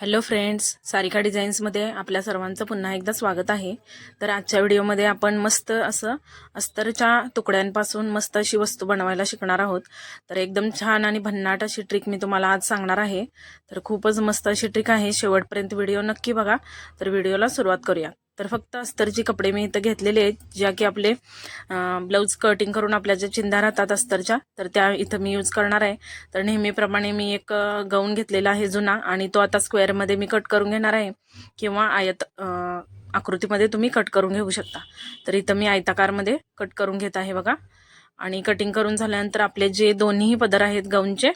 Hello friends Sarika डिझाईन्समध्ये आपल्या सर्वांचं पुन्हा एकदा स्वागत आहे. तर आजच्या व्हिडिओमध्ये आपण मस्त असं अस्तरच्या तुकड्यांपासून मस्त अशी वस्तू बनवायला शिकणार आहोत. तर एकदम छान आणि भन्नाट अशी ट्रिक मी तुम्हाला आज सांगणार आहे. तर खूपच मस्त अशी ट्रिक आहे. शेवटपर्यंत व्हिडिओ नक्की बघा. तर व्हिडिओला सुरुवात करूया. तर फक्त अस्तरचे कपडे मी इथं घेतलेले आहेत ज्या की आपले ब्लाऊज कटिंग करून आपल्या ज्या चिंधा राहतात अस्तरच्या तर त्या इथं मी यूज करणार आहे. तर नेहमीप्रमाणे मी एक गाऊन घेतलेला आहे जुना आणि तो आता स्क्वेअरमध्ये मी कट करून घेणार आहे किंवा आयत आकृतीमध्ये तुम्ही कट करून घेऊ शकता. तर इथं मी आयताकारमध्ये कट करून घेत आहे बघा. आणि कटिंग करून झाल्यानंतर आपले जे दोन्हीही पदर आहेत गाऊनचे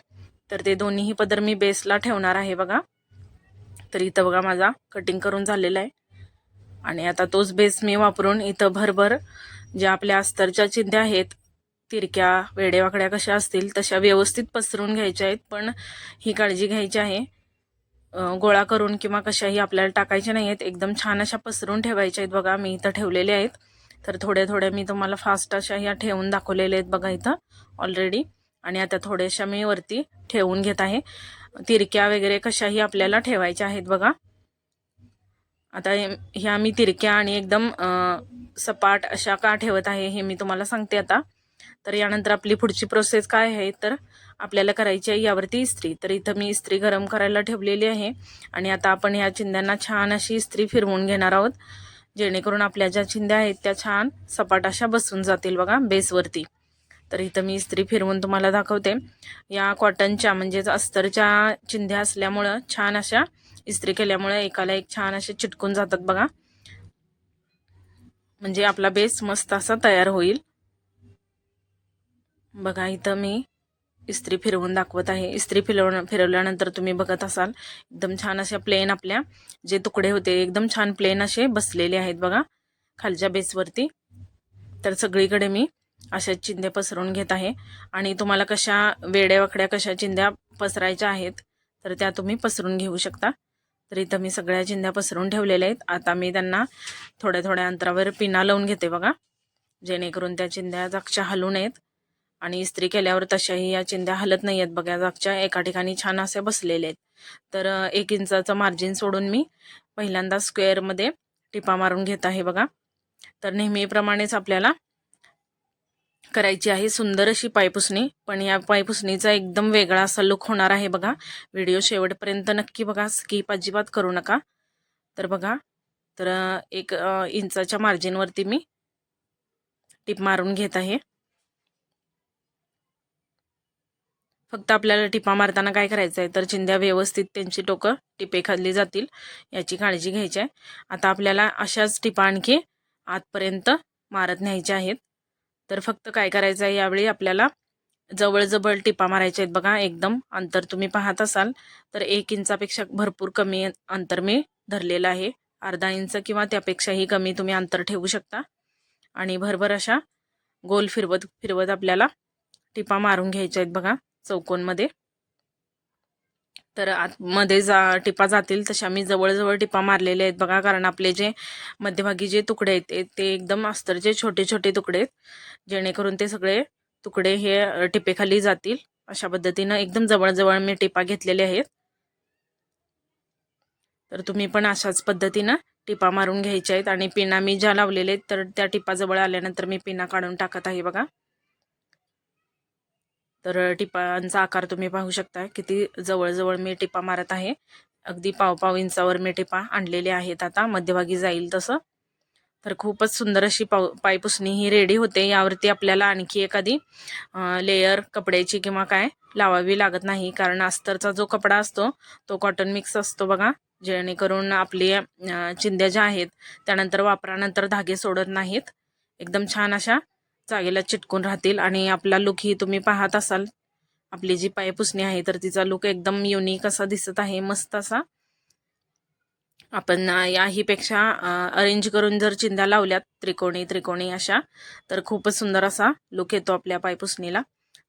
तर ते दोन्हीही पदर मी बेसला ठेवणार आहे बघा. तर इथं बघा माझा कटिंग करून झालेला आहे. आणि आता तोच बेस मी वापरून इथं भरभर ज्या आपल्या अस्तरच्या चिंध्या आहेत तिरक्या वेडेवाकड्या कशा असतील तशा व्यवस्थित पसरून घ्यायच्या आहेत. पण ही काळजी घ्यायची आहे. गोळा करून किंवा कशाही आपल्याला टाकायच्या नाही आहेत. एकदम छान अशा पसरून ठेवायच्या आहेत. बघा मी इथं ठेवलेल्या आहेत. तर थोड्या थोड्या मी तुम्हाला फास्ट अशा ह्या ठेवून दाखवलेल्या आहेत बघा इथं ऑलरेडी आणि आता थोड्याशा मी वरती ठेवून घेत आहे. तिरक्या वगैरे कशाही आपल्याला ठेवायच्या आहेत बघा. आता ह्या मी तिरक्या आणि एकदम सपाट अशा का ठेवत आहे हे मी तुम्हाला सांगते आता. तर यानंतर आपली पुढची प्रोसेस काय आहे? तर आपल्याला करायची आहे यावरती इस्त्री. तर इथं मी इस्त्री गरम करायला ठेवलेली आहे. आणि आता आपण ह्या चिंध्यांना छान अशी इस्त्री फिरवून घेणार आहोत. जेणेकरून आपल्या ज्या चिंध्या आहेत त्या छान सपाट अशा बसून जातील बघा बेसवरती. तर इथं मी इस्त्री फिरवून तुम्हाला दाखवते. या कॉटनच्या म्हणजेच अस्तरच्या चिंध्या असल्यामुळं छान अशा इस्त्री केल्यामुळे एकाला एक छान असे चिटकून जातात बघा. म्हणजे आपला बेस मस्त असा तयार होईल. बघा इथं मी इस्त्री फिरवून दाखवत आहे. इस्त्री फिरव फिरवल्यानंतर तुम्ही बघत असाल एकदम छान अशा प्लेन आपल्या जे तुकडे होते एकदम छान प्लेन असे बसलेले आहेत बघा खालच्या बेसवरती. तर सगळीकडे मी अशा चिंध्या पसरून घेत आहे. आणि तुम्हाला कशा वेड्या वाकड्या कशा चिंध्या पसरायच्या आहेत तर त्या तुम्ही पसरून घेऊ शकता. तर इथं मी सगळ्या चिंध्या पसरून ठेवलेल्या आहेत. आता मी त्यांना थोड्या थोड्या अंतरावर पिना लावून घेते बघा. जेणेकरून त्या चिंध्या जागच्या हलू नयेत आणि इस्त्री केल्यावर तशाही या चिंध्या हलत नाही आहेत. बघा जागच्या एका ठिकाणी छान असे बसलेले आहेत. तर एक इंचाचं मार्जिन सोडून मी पहिल्यांदा स्क्वेअरमध्ये टिपा मारून घेत आहे बघा. तर नेहमीप्रमाणेच आपल्याला करायची आहे सुंदर अशी पायपुसणी. पण या पायपुसणीचा एकदम वेगळा असा लुक होणार आहे बघा. व्हिडिओ शेवटपर्यंत नक्की बघा. स्कीप अजिबात करू नका. तर बघा. तर एक इंचाच्या मार्जिनवरती मी टिप मारून घेत आहे. फक्त आपल्याला टिपा मारताना काय करायचं आहे तर चिंध्या व्यवस्थित त्यांची टोकं टिपे खाल्ली जातील. याची काळजी घ्यायची आहे. आता आपल्याला अशाच टिपा आणखी आतपर्यंत मारत न्यायच्या आहेत. तर फक्त काय करायचं आहे यावेळी आपल्याला जवळजवळ टिपा मारायच्या आहेत बघा एकदम अंतर तुम्ही पाहत असाल. तर एक इंचापेक्षा भरपूर कमी अंतर मी धरलेलं आहे. अर्धा इंच किंवा त्यापेक्षाही कमी तुम्ही अंतर ठेवू शकता. आणि भरभर अशा गोल फिरवत फिरवत आपल्याला टिपा मारून घ्यायच्या आहेत बघा चौकोनमध्ये. तर आतमध्ये जा टिपा जातील तशा मी जवळजवळ टिपा मारलेले आहेत. बघा कारण आपले जे मध्यभागी जे तुकडे आहेत ते एकदम अस्तरचे छोटे छोटे तुकडे आहेत जेणेकरून ते सगळे तुकडे हे टिपेखाली जातील. अशा पद्धतीनं एकदम जवळजवळ मी टिपा घेतलेले आहेत. तर तुम्ही पण अशाच पद्धतीनं टिपा मारून घ्यायच्या आहेत. आणि पिना मी ज्या लावलेले आहेत तर त्या टिपाजवळ आल्यानंतर मी पिना काढून टाकत आहे बघा. तर टिपांचा आकार तुम्ही पाहू शकता किती जवळजवळ मी टिपा मारत आहे. अगदी पाव पाव इंचावर मी टिपा आणलेले आहेत आता मध्यभागी जाईल तसं. तर खूपच सुंदर अशी पाव पायपुसणी ही रेडी होते. यावरती आपल्याला आणखी एखादी लेयर कपड्याची किंवा काय लावावी लागत नाही. कारण अस्तरचा जो कपडा असतो तो कॉटन मिक्स असतो बघा. जेणेकरून आपली चिंध्या ज्या आहेत त्यानंतर वापरानंतर धागे सोडत नाहीत. एकदम छान अशा जागेला चिटकून राहतील आणि आपला लुक ही तुम्ही पाहत असाल. आपली जी पायपुसणी आहे तर तिचा लुक एकदम युनिक असा दिसत आहे मस्त असा. आपण याहीपेक्षा अरेंज करून जर चिंध्या लावल्यात त्रिकोणी त्रिकोणी अशा तर खूपच सुंदर असा लुक येतो आपल्या पायपुसणीला.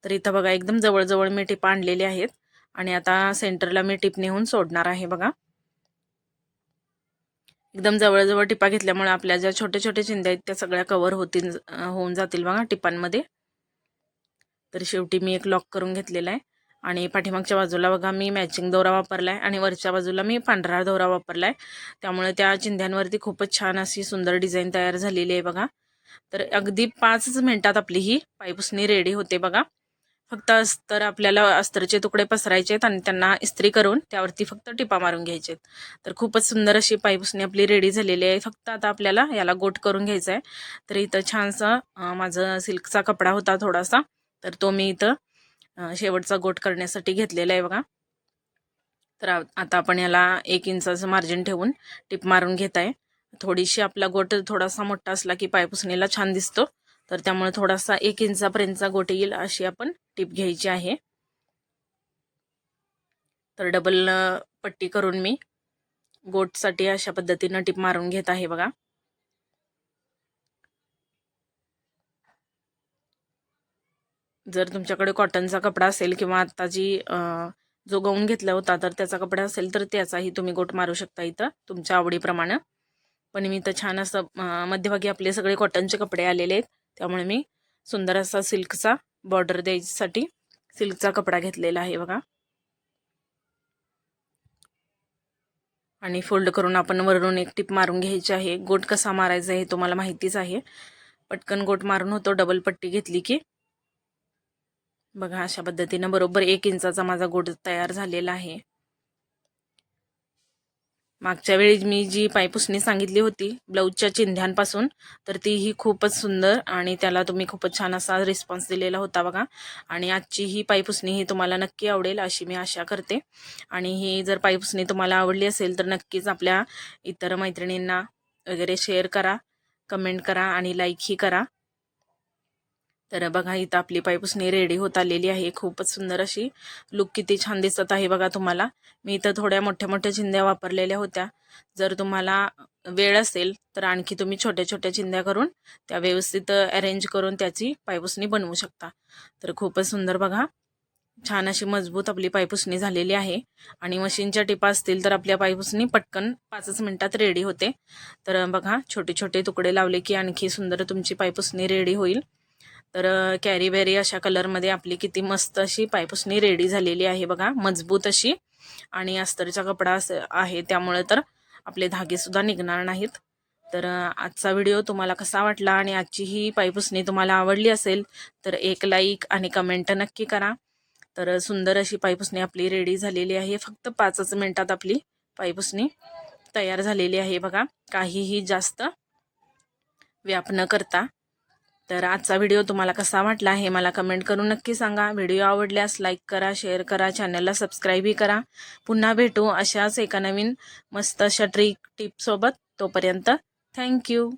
तर इथं बघा एकदम जवळजवळ मी टिप आणलेली आहेत आणि आता सेंटरला मी टिप नेऊन सोडणार आहे बघा. एकदम जवळजवळ टिपा घेतल्यामुळे आपल्या ज्या छोट्या छोट्या चिंध्या आहेत त्या सगळ्या कवर होतील होऊन जातील बघा टिपांमध्ये. तर शेवटी मी एक लॉक करून घेतलेला आहे. आणि पाठीमागच्या बाजूला बघा मी मॅचिंग दोरा वापरला आहे आणि वरच्या बाजूला मी पांढरा दोरा वापरला आहे त्यामुळे त्या चिंध्यांवरती खूपच छान अशी सुंदर डिझाईन तयार झालेली आहे बघा. तर अगदी पाचच मिनिटात आपली ही पायपुसणी रेडी होते बघा. फक्त अस्तर आपल्याला अस्तरचे तुकडे पसरायचे आहेत आणि त्यांना इस्त्री करून त्यावरती फक्त टिपा मारून घ्यायचे तर खूपच सुंदर अशी पायपुसणी आपली रेडी झालेली आहे. फक्त आता आपल्याला याला गोट करून घ्यायचा आहे तर इथं छानसा माझं सिल्कचा कपडा होता थोडासा. तर तो मी इथं शेवटचा गोट करण्यासाठी घेतलेला आहे बघा. तर आता आपण याला एक इंचाचं मार्जिन ठेवून टिप मारून घेत आहे थोडीशी आपला गोट थोडासा मोठा असला की पायपुसणीला छान दिसतो. तर त्यामुळे थोडासा एक इंचापर्यंतचा गोट येईल अशी आपण टिप घ्यायची आहे. तर डबल पट्टी करून मी गोटसाठी अशा पद्धतीनं टिप मारून घेत आहे बघा. जर तुमच्याकडे कॉटनचा कपडा असेल किंवा आता जी जो गवून घेतला होता तर त्याचा कपडा असेल तर त्याचाही तुम्ही गोट मारू शकता इथं तुमच्या आवडीप्रमाणे. पण मी तर छान असं मध्यभागी आपले सगळे कॉटनचे कपडे आलेले आहेत. त्यामुळे मी सुंदर असा सिल्कचा बॉर्डर द्यायसाठी सिल्कचा कपडा घेतलेला आहे बघा. आणि फोल्ड करून आपण वरून एक टिप मारून घ्यायची आहे. गोट कसा मारायचा हे तुम्हाला माहितीच आहे. पटकन गोट मारून होतो डबल पट्टी घेतली की. बघा अशा पद्धतीनं बरोबर एक इंचाचा माझा गोट तयार झालेला आहे. मागच्या वेळी मी जी पायपुसणी सांगितली होती ब्लाऊजच्या चिंध्यांपासून तर ती ही खूपच सुंदर आणि त्याला तुम्ही खूपच छान असा रिस्पॉन्स दिलेला होता बघा. आणि आजची ही पायपुसणी ही तुम्हाला नक्की आवडेल अशी मी आशा करते. आणि ही जर पायपुसणी तुम्हाला आवडली असेल तर नक्कीच आपल्या इतर मैत्रिणींना वगैरे शेअर करा कमेंट करा आणि लाईकही करा. तर बघा इथं आपली पायपुसणी रेडी होत आलेली आहे. खूपच सुंदर अशी लुक किती छान दिसत आहे बघा तुम्हाला. मी इथं थोड्या मोठ्या मोठ्या चिंध्या वापरलेल्या होत्या. जर तुम्हाला वेळ असेल तर आणखी तुम्ही छोट्या छोट्या चिंध्या करून त्या व्यवस्थित अरेंज करून त्याची पायपुसणी बनवू शकता. तर खूपच सुंदर बघा. छान अशी मजबूत आपली पायपुसणी झालेली आहे. आणि मशीनच्या टिपा असतील तर आपल्या पायपुसणी पटकन पाचच मिनिटात रेडी होते. तर बघा छोटे छोटे तुकडे लावले की आणखी सुंदर तुमची पायपुसणी रेडी होईल. तर कॅरी बेरी अशा कलरमध्ये आपली किती मस्त अशी पायपुसणी रेडी झालेली आहे बघा. मजबूत अशी. आणि अस्तरचा कपडा अस आहे. त्यामुळे तर आपले धागेसुद्धा निघणार नाहीत. तर आजचा व्हिडिओ तुम्हाला कसा वाटला आणि आजची ही पायपुसणी तुम्हाला आवडली असेल तर एक लाईक आणि कमेंट नक्की करा. तर सुंदर अशी पायपुसणी आपली रेडी झालेली आहे. फक्त पाचच मिनटात आपली पायपुसणी तयार झालेली आहे बघा. काहीही जास्त व्याप न करता. तर आजचा व्हिडिओ तुम्हाला कसा वाटला हे मला कमेंट करून नक्की सांगा. व्हिडिओ आवडल्यास लाईक करा शेअर करा चॅनलला सबस्क्राईबही करा. पुन्हा भेटू अशाच एका नवीन मस्त अशा ट्रिक टिपसोबत तोपर्यंत थँक्यू.